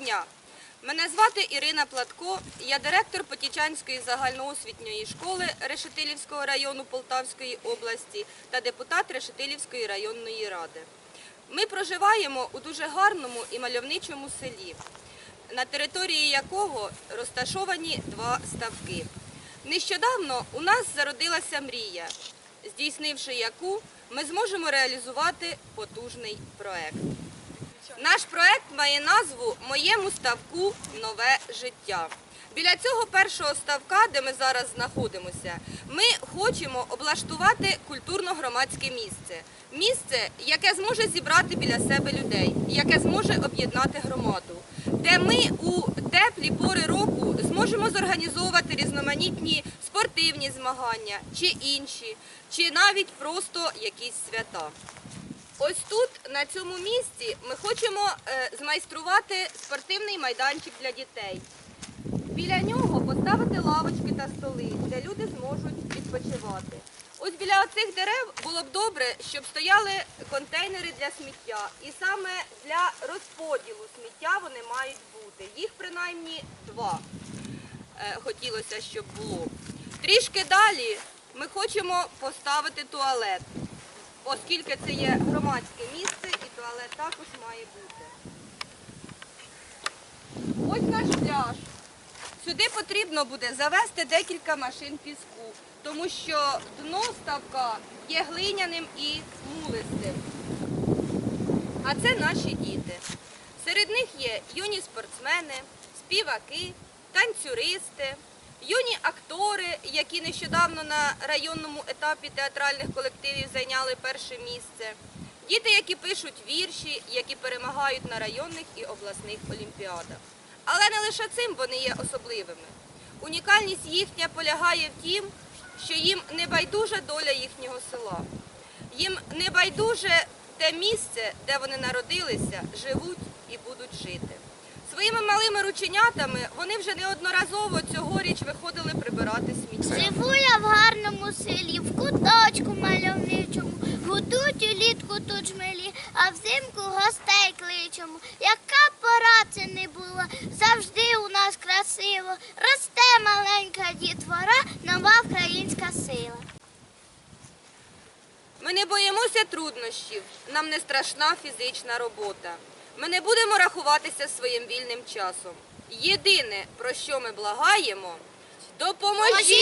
Дня! Мене звати Ірина Платко, я директор Потічанської загальноосвітньої школи Решетилівського району Полтавської області та депутат Решетилівської районної ради. Ми проживаємо у дуже гарному і мальовничому селі, на території якого розташовані два ставки. Нещодавно у нас зародилася мрія, здійснивши яку ми зможемо реалізувати потужний проект. Наш проект має назву Моєму ставку нове життя. Біля цього першого ставка, де ми зараз знаходимося, ми хочемо облаштувати культурно-громадське місце. Місце, яке зможе зібрати біля себе людей, яке зможе об'єднати громаду, де ми у теплі пори року зможемо зорганізовувати різноманітні спортивні змагання чи інші, чи навіть просто якісь свята. Ось тут, на цьому місці, ми хочемо е, змайструвати спортивний майданчик для дітей. Біля нього поставити лавочки та столи, де люди зможуть відпочивати. Ось біля оцих дерев було б добре, щоб стояли контейнери для сміття. І саме для розподілу сміття вони мають бути. Їх принаймні два е, хотілося, щоб було. Трішки далі ми хочемо поставити туалет оскільки це є громадське місце і туалет також має бути. Ось наш пляж. Сюди потрібно буде завести декілька машин піску, тому що дно ставка є глиняним і мулистим. А це наші діти. Серед них є юні спортсмени, співаки, танцюристи, юні актори, які нещодавно на районному етапі театральних колективів зайняли перше місце, діти, які пишуть вірші, які перемагають на районних і обласних олімпіадах. Але не лише цим вони є особливими. Унікальність їхня полягає в тім, що їм не байдужа доля їхнього села. Їм не байдуже те місце, де вони народилися, живуть і будуть жити. Своїми малими рученятами вони вже неодноразово цьогоріч виходили прибирати сміття. Живу я в гарному селі, в куточку мальовничому, гудуть улітку тут жмелі, а взимку гостей кличемо. Яка пора це не була, завжди у нас красиво. Росте маленька дітвора, нова українська сила. Ми не боїмося труднощів, нам не страшна фізична робота. Ми не будемо рахуватися своїм вільним часом. Єдине, про що ми благаємо, допоможіть